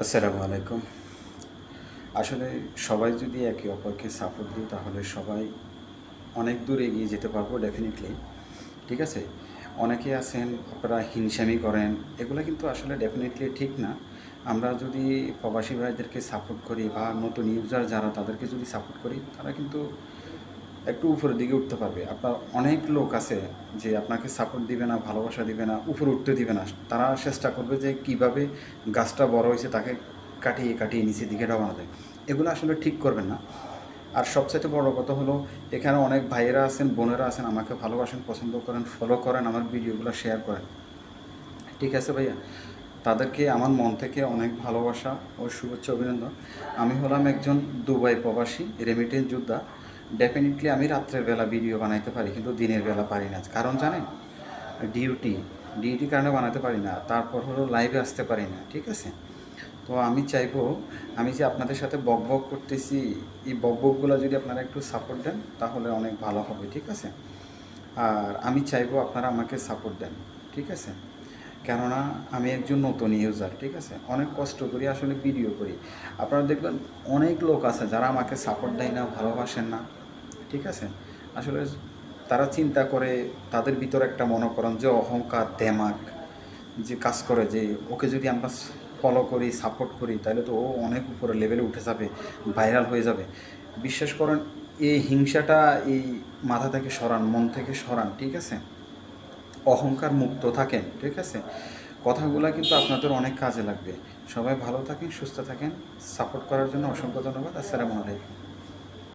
আসসালামু আলাইকুম। আসলে সবাই যদি একে অপরকে সাপোর্ট দিই তাহলে সবাই অনেক দূর এগিয়ে যেতে পারব ডেফিনেটলি ঠিক আছে? অনেকে আছেন, আপনারা হিংসামি করেন, এগুলো কিন্তু আসলে ডেফিনেটলি ঠিক না। আমরা যদি প্রবাসী ভাইদেরকে সাপোর্ট করি বা নতুন ইউজার যারা, তাদেরকে যদি সাপোর্ট করি, তারা কিন্তু একটু উপরের দিকে উঠতে পারবে। আপনার অনেক লোক আছে যে আপনাকে সাপোর্ট দিবে না, ভালোবাসা দিবে না, উপরে উঠতে দিবে না। তারা চেষ্টা করবে যে কীভাবে গাছটা বড় হয়েছে তাকে কাটিয়ে কাটিয়ে নিচের দিকে রওনা দেয়। এগুলো আসলে ঠিক করবেন না। আর সবচেয়ে বড় কথা হলো, এখানে অনেক ভাইয়েরা আছেন, বোনেরা আছেন, আমাকে ভালোবাসেন, পছন্দ করেন ফলো করেন, আমার ভিডিওগুলো শেয়ার করেন। ঠিক আছে ভাইয়া? তাদেরকে আমার মন থেকে অনেক ভালোবাসা ও শুভেচ্ছা, অভিনন্দন। আমি হলাম একজন দুবাই প্রবাসী রেমিটেন্স যোদ্ধা। ডেফিনেটলি আমি রাত্রের বেলা ভিডিও বানাইতে পারি, কিন্তু দিনের বেলা পারি না। কারণ জানেন ডিউটি ডিউটি কারণে বানাতে পারি না, তারপর হলো লাইভে আসতে পারি না, ঠিক আছে? তো আমি চাইব, আমি যে আপনাদের সাথে বক বক করতেছি, এই বক বকগুলো যদি আপনারা একটু সাপোর্ট দেন, তাহলে অনেক ভালো হবে, ঠিক আছে? আর আমি চাইব আপনারা আমাকে সাপোর্ট দেন, ঠিক আছে? কেননা আমি একজন নতুন ইউজার ঠিক আছে? অনেক কষ্ট করি, আসলে ভিডিও করি। আপনারা দেখবেন অনেক লোক আছে যারা আমাকে সাপোর্ট দেয় না, ভালোবাসেন না। ঠিক আছে? আসলে তারা চিন্তা করে, তাদের ভিতরে একটা মনে করেন যে অহংকার দেমাগ যে কাজ করে, যে ওকে যদি আমরা ফলো করি সাপোর্ট করি, তাহলে তো ও অনেক উপরে লেভেলে উঠে যাবে ভাইরাল হয়ে যাবে। বিশ্বাস করেন এই হিংসাটা এই মাথা থেকে সরান, মন থেকে সরান, ঠিক আছে? অহংকার মুক্ত থাকেন, ঠিক আছে? কথাগুলো কিন্তু আপনাদের অনেক কাজে লাগবে। সবাই ভালো থাকেন, সুস্থ থাকেন সাপোর্ট করার জন্য অসংখ্য ধন্যবাদ। আসসালামু আলাইকুম।